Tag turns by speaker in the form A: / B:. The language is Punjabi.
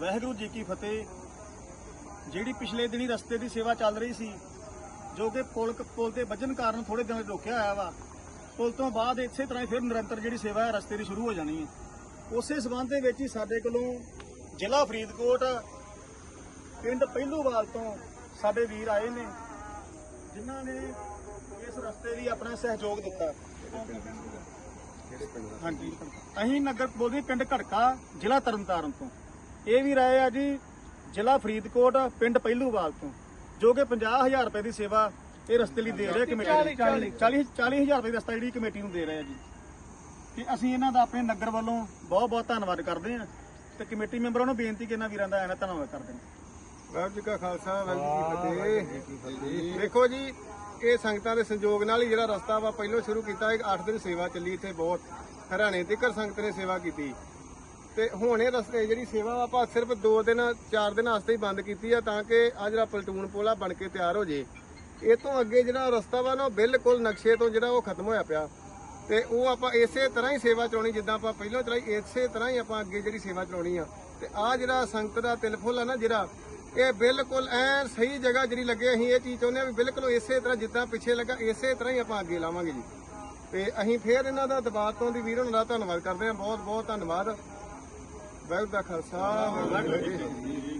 A: ਵਾਹਿਗੁਰੂ ਜੀ ਕੀ ਫਤਿਹ। ਜਿਹੜੀ ਪਿਛਲੇ ਦਿਨੀ ਰਸਤੇ ਦੀ ਸੇਵਾ ਚੱਲ ਰਹੀ ਸੀ ਜੋ ਕਿ ਪੁਲ ਪੁਲ ਤੇ ਵੱਜਣ ਕਾਰਨ ਥੋੜੇ ਦਿਨ ਰੋਕਿਆ ਹੋਇਆ ਵਾ ਪੁਲ ਤੋਂ ਬਾਅਦ ਇਸੇ ਤਰ੍ਹਾਂ ਹੀ ਫਿਰ ਨਿਰੰਤਰ ਜਿਹੜੀ ਸੇਵਾ ਹੈ ਰਸਤੇ ਦੀ ਸ਼ੁਰੂ ਹੋ ਜਾਣੀ ਹੈ। ਉਸੇ ਸਬੰਧ ਦੇ ਵਿੱਚ ਹੀ ਸਾਡੇ ਕੋਲੋਂ ਜ਼ਿਲ੍ਹਾ ਫਰੀਦਕੋਟ ਪਿੰਡ ਪਹਿਲੂਵਾਲ ਤੋਂ ਸਾਡੇ ਵੀਰ ਆਏ ਨੇ ਜਿਨ੍ਹਾਂ ਨੇ ਇਸ ਰਸਤੇ ਲਈ ਆਪਣਾ ਸਹਿਯੋਗ ਦਿੱਤਾ। ਹਾਂਜੀ। ਅਸੀਂ ਨਗਰ ਬੋਲਦੇ ਪਿੰਡ ਘੜਕਾ ਜ਼ਿਲ੍ਹਾ ਤਰਨਤਾਰਨ ਤੋਂ। ਇਹ ਵੀ ਰਾਏ ਆ ਜੀ ਜ਼ਿਲ੍ਹਾ ਫਰੀਦਕੋਟ ਪਿੰਡ ਪਹਿਲੂਵਾਲ ਤੋਂ ਜੋ ਕਿ 50000 ਰੁਪਏ ਦੀ ਸੇਵਾ ਇਹ ਰਸਤੇ ਲਈ ਦੇ ਰਹੇ ਕਮੇਟੀ ਨੂੰ। 40 40000 ਰੁਪਏ ਦੀ ਰਸਤਾ ਜਿਹੜੀ ਕਮੇਟੀ ਨੂੰ ਦੇ ਰਹੇ ਆ ਜੀ। ਤੇ ਅਸੀਂ ਇਹਨਾਂ ਦਾ ਆਪਣੇ ਨਗਰ ਵੱਲੋਂ ਬਹੁਤ ਬਹੁਤ ਧੰਨਵਾਦ ਕਰਦੇ ਹਾਂ ਤੇ ਕਮੇਟੀ ਮੈਂਬਰਾਂ ਨੂੰ ਬੇਨਤੀ ਕਿ ਇਹਨਾਂ ਵੀਰਾਂ ਦਾ ਐਨਾ ਧੰਨਵਾਦ ਕਰਦੇ ਹਾਂ।
B: ਵਾਹਿਗੁਰੂ ਜੀ ਕਾ ਖਾਲਸਾ ਵਾਹਿਗੁਰੂ ਜੀ ਕੀ ਫਤਿਹ। ਦੇਖੋ ਜੀ ਇਹ ਸੰਗਤਾਂ ਦੇ ਸੰਯੋਗ ਨਾਲ ਹੀ ਜਿਹੜਾ ਰਸਤਾ ਵਾ ਪਹਿਲਾਂ ਸ਼ੁਰੂ ਕੀਤਾ ਇੱਕ 8 ਦਿਨ ਸੇਵਾ ਚੱਲੀ ਇੱਥੇ ਬਹੁਤ। ਹਰਿਆਣੇ ਤੀਕਰ ਸੰਗਤ ਨੇ ਸੇਵਾ ਕੀਤੀ। ਤੇ ਹੁਣ ਇਹ ਰਸਤੇ ਜਿਹੜੀ ਸੇਵਾ ਵਾ, ਆਪਾਂ ਸਿਰਫ 2 ਦਿਨ 4 ਦਿਨ ਵਾਸਤੇ ਹੀ ਬੰਦ ਕੀਤੀ ਆ ਤਾਂ ਕਿ ਆ ਜਿਹੜਾ ਪਲਟੂਨ ਪੋਲਾ ਬਣ ਕੇ ਤਿਆਰ ਹੋ ਜੇ। ਇਹ ਤੋਂ ਅੱਗੇ ਜਿਹੜਾ ਰਸਤਾ ਵਾ ਨਾ, ਉਹ ਬਿਲਕੁਲ ਨਕਸ਼ੇ ਤੋਂ ਜਿਹੜਾ ਉਹ ਖਤਮ ਹੋਇਆ ਪਿਆ। ਤੇ ਉਹ ਆਪਾਂ ਇਸੇ ਤਰ੍ਹਾਂ ਹੀ ਸੇਵਾ ਚਲਾਉਣੀ, ਜਿੱਦਾਂ ਆਪਾਂ ਪਹਿਲਾਂ ਚਲਾਈ, ਇਸੇ ਤਰ੍ਹਾਂ ਹੀ ਆਪਾਂ ਅੱਗੇ ਜਿਹੜੀ ਸੇਵਾ ਚਲਾਉਣੀ ਆ। ਤੇ ਆ ਜਿਹੜਾ ਸੰਗਤ ਦਾ ਤਿਲ ਫੁੱਲ ਆ ਨਾ ਜਿਹੜਾ, ਇਹ ਬਿਲਕੁਲ ਐਨ ਸਹੀ ਜਗ੍ਹਾ ਜਿਹੜੀ ਲੱਗੇ, ਅਸੀਂ ਇਹ ਚੀਜ਼ ਚਾਹੁੰਦੇ ਆ ਵੀ ਬਿਲਕੁਲ ਇਸੇ ਤਰ੍ਹਾਂ ਜਿੱਦਾਂ ਪਿੱਛੇ ਲੱਗਾ, ਇਸੇ ਤਰ੍ਹਾਂ ਹੀ ਆਪਾਂ ਅੱਗੇ ਲਾਵਾਂਗੇ ਜੀ। ਤੇ ਅਸੀਂ ਫੇਰ ਇਹਨਾਂ ਦਾ ਦਬਾਅ ਤੋਂ ਦੀ ਵੀਰ ਹੋਣਾ ਦਾ ਧੰਨਵਾਦ ਕਰਦੇ ਹਾਂ। ਬਹੁਤ ਬਹੁਤ ਧੰਨਵਾਦ। ਵਾਹਿਗੁਰੂ ਦਾ ਖਾਲਸਾ ਵਾਹਿਗੁਰੂ ਜੀ